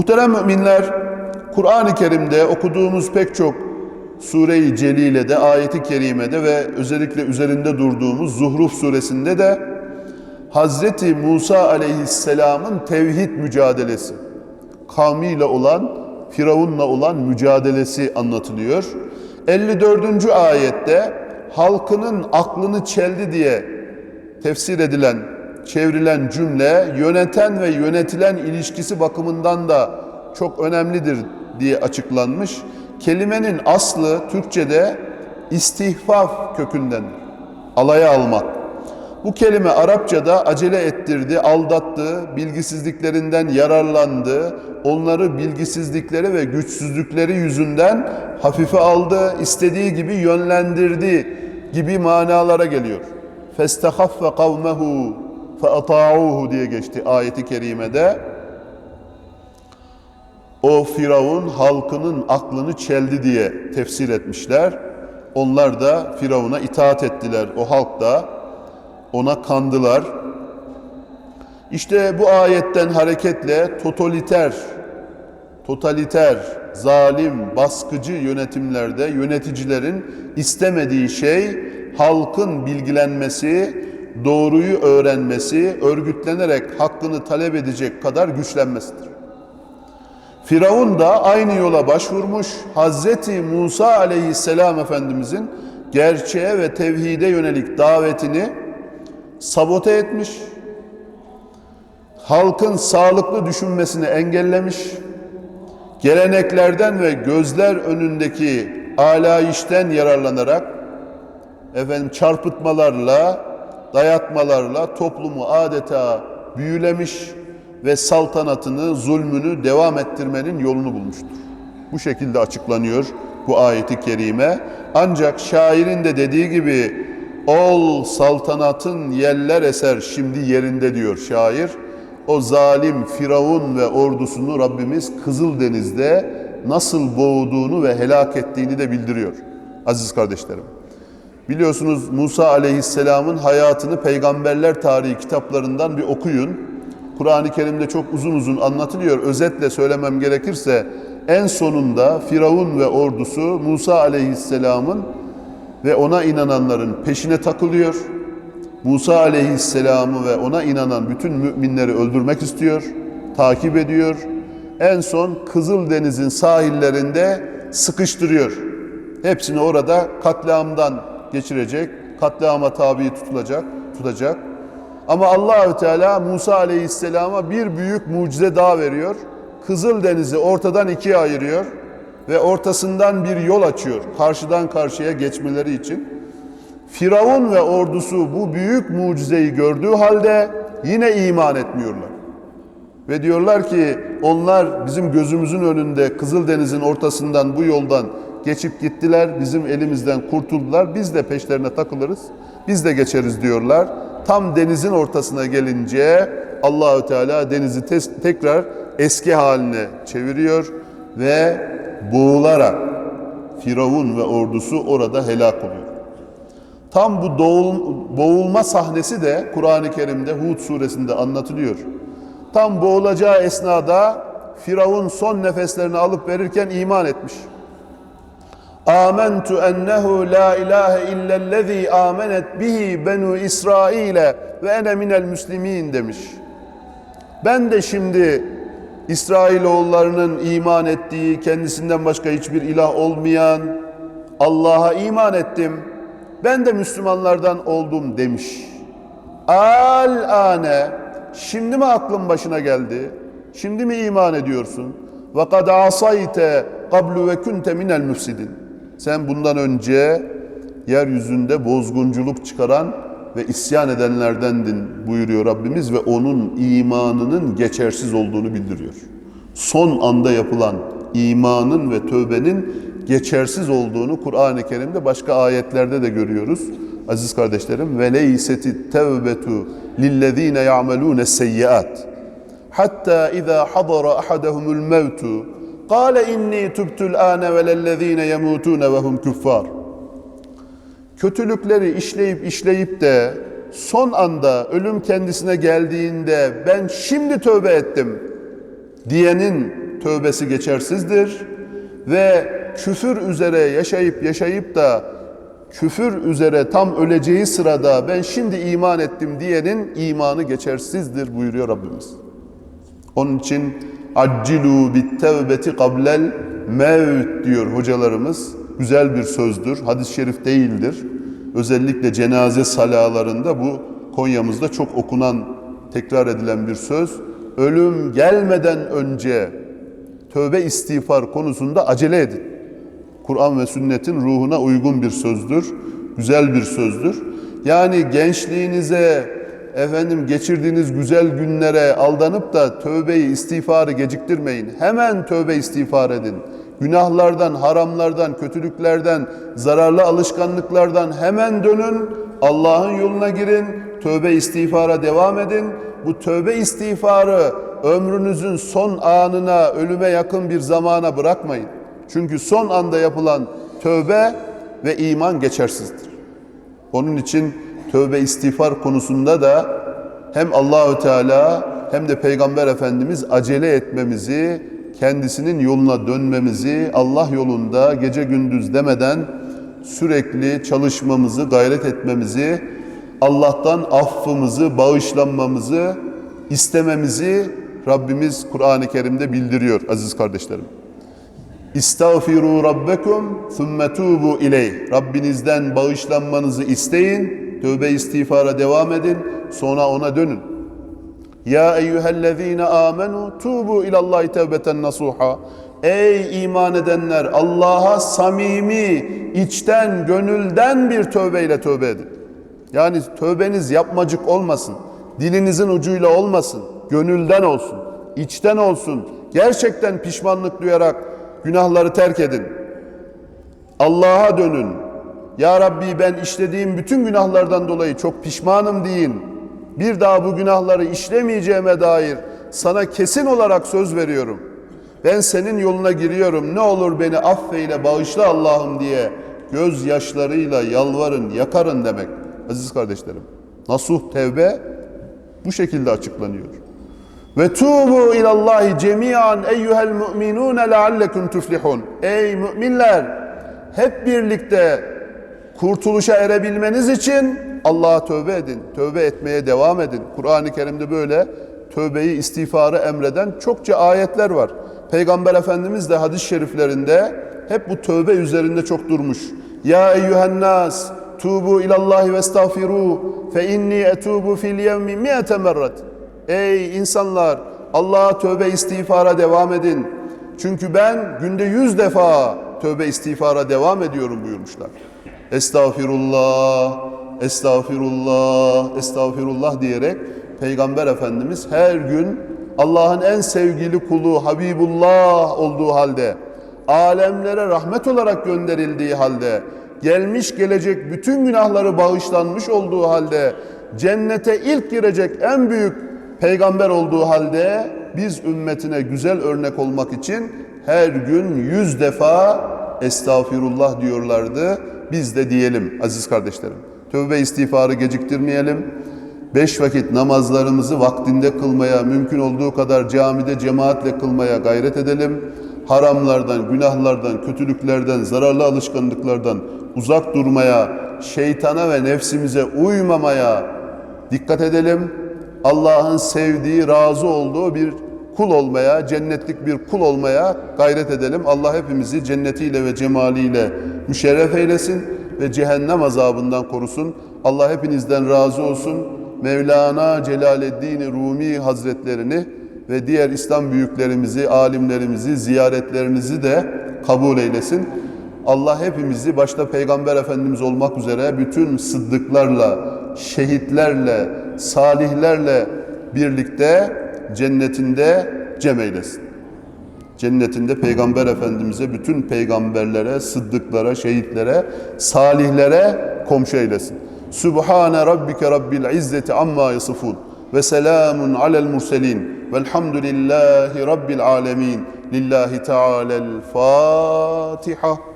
Muhterem müminler, Kur'an-ı Kerim'de okuduğumuz pek çok Sure-i Celile'de, ayeti kerimede ve özellikle üzerinde durduğumuz Zuhruf suresinde de Hazreti Musa aleyhisselamın tevhid mücadelesi, kavmiyle olan, Firavun'la olan mücadelesi anlatılıyor. 54. ayette halkının aklını çeldi diye tefsir edilen, çevrilen cümle yöneten ve yönetilen ilişkisi bakımından da çok önemlidir diye açıklanmış. Kelimenin aslı Türkçe'de istihfaf kökünden alaya almak. Bu kelime Arapçada acele ettirdi, aldattı, bilgisizliklerinden yararlandı, onları bilgisizlikleri ve güçsüzlükleri yüzünden hafife aldı, istediği gibi yönlendirdi gibi manalara geliyor. فَاسْتَخَفَّ قَوْمَهُ فَأَطَاعُوهُ diye geçti ayeti kerimede. O Firavun halkının aklını çeldi diye tefsir etmişler. Onlar da Firavun'a itaat ettiler. O halk da ona kandılar. İşte bu ayetten hareketle totaliter, totaliter, zalim, baskıcı yönetimlerde yöneticilerin istemediği şey halkın bilgilenmesi, doğruyu öğrenmesi, örgütlenerek hakkını talep edecek kadar güçlenmesidir. Firavun da aynı yola başvurmuş. Hazreti Musa aleyhisselam Efendimizin gerçeğe ve tevhide yönelik davetini sabote etmiş. Halkın sağlıklı düşünmesini engellemiş. Geleneklerden ve gözler önündeki alayişten yararlanarak efendim çarpıtmalarla, dayatmalarla toplumu adeta büyülemiş ve saltanatını, zulmünü devam ettirmenin yolunu bulmuştur. Bu şekilde açıklanıyor bu ayeti kerime. Ancak şairin de dediği gibi ol saltanatın yeller eser şimdi yerinde diyor şair. O zalim Firavun ve ordusunu Rabbimiz Kızıldeniz'de nasıl boğduğunu ve helak ettiğini de bildiriyor. Aziz kardeşlerim. Biliyorsunuz Musa Aleyhisselam'ın hayatını peygamberler tarihi kitaplarından bir okuyun. Kur'an-ı Kerim'de çok uzun uzun anlatılıyor. Özetle söylemem gerekirse en sonunda Firavun ve ordusu Musa Aleyhisselam'ın ve ona inananların peşine takılıyor. Musa Aleyhisselam'ı ve ona inanan bütün müminleri öldürmek istiyor, takip ediyor. En son Kızıldeniz'in sahillerinde sıkıştırıyor. Hepsini orada katliamdan geçirecek, katliama tabi tutulacak, tutacak. Ama Allahü Teala Musa Aleyhisselam'a bir büyük mucize daha veriyor. Kızıldeniz'i ortadan ikiye ayırıyor ve ortasından bir yol açıyor karşıdan karşıya geçmeleri için. Firavun ve ordusu bu büyük mucizeyi gördüğü halde yine iman etmiyorlar. Ve diyorlar ki onlar bizim gözümüzün önünde Kızıldeniz'in ortasından bu yoldan geçip gittiler. Bizim elimizden kurtuldular. Biz de peşlerine takılırız. Biz de geçeriz diyorlar. Tam denizin ortasına gelince Allahü Teala denizi tekrar eski haline çeviriyor ve boğularak Firavun ve ordusu orada helak oluyor. Tam bu doğul, boğulma sahnesi de Kur'an-ı Kerim'de Hud suresinde anlatılıyor. Tam boğulacağı esnada Firavun son nefeslerini alıp verirken iman etmiş. Amentu ennehu la ilahe illellezî amenet bihi benu İsrail'e ve ene minel müslimin demiş. Ben de şimdi İsrailoğullarının iman ettiği, kendisinden başka hiçbir ilah olmayan Allah'a iman ettim. Ben de Müslümanlardan oldum demiş. Al ane şimdi mi aklın başına geldi? Şimdi mi iman ediyorsun? Ve kad asayte qablu ve kunte minel müfsidin. Sen bundan önce yeryüzünde bozgunculuk çıkaran ve isyan edenlerdendin buyuruyor Rabbimiz ve onun imanının geçersiz olduğunu bildiriyor. Son anda yapılan imanın ve tövbenin geçersiz olduğunu Kur'an-ı Kerim'de başka ayetlerde de görüyoruz. Aziz kardeşlerim ve leyseti tevbetu lillezine ya'melun seyyiat hatta iza hadara ahadahumul mevtu Kale inni tubtul ane ve lellezine yemutune ve hum kuffar. Kötülükleri işleyip işleyip de son anda ölüm kendisine geldiğinde ben şimdi tövbe ettim diyenin tövbesi geçersizdir ve küfür üzere yaşayıp yaşayıp da küfür üzere tam öleceği sırada ben şimdi iman ettim diyenin imanı geçersizdir buyuruyor Rabbimiz. Onun için accilu bit tevbeti kablel mevt diyor hocalarımız. Güzel bir sözdür. Hadis-i şerif değildir. Özellikle cenaze salalarında bu Konya'mızda çok okunan, tekrar edilen bir söz. Ölüm gelmeden önce tövbe istiğfar konusunda acele edin. Kur'an ve sünnetin ruhuna uygun bir sözdür. Güzel bir sözdür. Yani gençliğinize, efendim geçirdiğiniz güzel günlere aldanıp da tövbeyi, istiğfarı geciktirmeyin. Hemen tövbe istiğfar edin. Günahlardan, haramlardan, kötülüklerden, zararlı alışkanlıklardan hemen dönün. Allah'ın yoluna girin. Tövbe istiğfara devam edin. Bu tövbe istiğfarı ömrünüzün son anına, ölüme yakın bir zamana bırakmayın. Çünkü son anda yapılan tövbe ve iman geçersizdir. Onun için tövbe istiğfar konusunda da hem Allahü Teala hem de Peygamber Efendimiz acele etmemizi, kendisinin yoluna dönmemizi, Allah yolunda gece gündüz demeden sürekli çalışmamızı, gayret etmemizi, Allah'tan affımızı, bağışlanmamızı istememizi Rabbimiz Kur'an-ı Kerim'de bildiriyor aziz kardeşlerim. İstağfiru rabbekum thumme tubu ileyh. Rabbinizden bağışlanmanızı isteyin. Tövbe istiğfara devam edin. Sonra ona dönün. Ya eyyühellezine amenu tubu ilallahi tevbeten nasuha. Ey iman edenler Allah'a samimi, içten, gönülden bir tövbeyle tövbe edin. Yani tövbeniz yapmacık olmasın. Dilinizin ucuyla olmasın. Gönülden olsun. içten olsun. Gerçekten pişmanlık duyarak günahları terk edin. Allah'a dönün. Ya Rabbi ben işlediğim bütün günahlardan dolayı çok pişmanım deyin. Bir daha bu günahları işlemeyeceğime dair sana kesin olarak söz veriyorum. Ben senin yoluna giriyorum. Ne olur beni affeyle, bağışla Allah'ım diye gözyaşlarıyla yalvarın, yakarın demek. Aziz kardeşlerim. Nasuh tevbe bu şekilde açıklanıyor. Ve tubu ilallahi cemiyan eyyuhel mu'minun leallekum tuflihun. Ey müminler hep birlikte kurtuluşa erebilmeniz için Allah'a tövbe edin. Tövbe etmeye devam edin. Kur'an-ı Kerim'de böyle tövbeyi, istiğfarı emreden çokça ayetler var. Peygamber Efendimiz de hadis-i şeriflerinde hep bu tövbe üzerinde çok durmuş. Ya eyyühen tubu ilallahi ve estağfiru fe inni etubu fil yevmi mi'ete merret. Ey insanlar Allah'a tövbe istiğfara devam edin. Çünkü ben günde yüz defa tövbe istiğfara devam ediyorum buyurmuşlar. Estağfirullah, estağfirullah, estağfirullah diyerek Peygamber Efendimiz her gün Allah'ın en sevgili kulu Habibullah olduğu halde, alemlere rahmet olarak gönderildiği halde, gelmiş gelecek bütün günahları bağışlanmış olduğu halde, cennete ilk girecek en büyük peygamber olduğu halde biz ümmetine güzel örnek olmak için her gün yüz defa estağfirullah diyorlardı. Biz de diyelim aziz kardeşlerim. Tövbe istiğfarı geciktirmeyelim. Beş vakit namazlarımızı vaktinde kılmaya, mümkün olduğu kadar camide cemaatle kılmaya gayret edelim. Haramlardan, günahlardan, kötülüklerden, zararlı alışkanlıklardan uzak durmaya, şeytana ve nefsimize uymamaya dikkat edelim. Allah'ın sevdiği, razı olduğu bir kul olmaya, cennetlik bir kul olmaya gayret edelim. Allah hepimizi cennetiyle ve cemaliyle müşerref eylesin ve cehennem azabından korusun. Allah hepinizden razı olsun. Mevlana Celaleddin Rumi Hazretlerini ve diğer İslam büyüklerimizi, alimlerimizi, ziyaretlerinizi de kabul eylesin. Allah hepimizi başta Peygamber Efendimiz olmak üzere bütün sıddıklarla, şehitlerle, salihlerle birlikte cennetinde cem eylesin. Cennetinde Peygamber Efendimiz'e, bütün peygamberlere, sıddıklara, şehitlere, salihlere komşu eylesin. Sübhane Rabbike Rabbil İzzeti amma yasifun ve selamun alel murselin velhamdülillahi Rabbil alemin. Lillahi Teala'l Fatiha.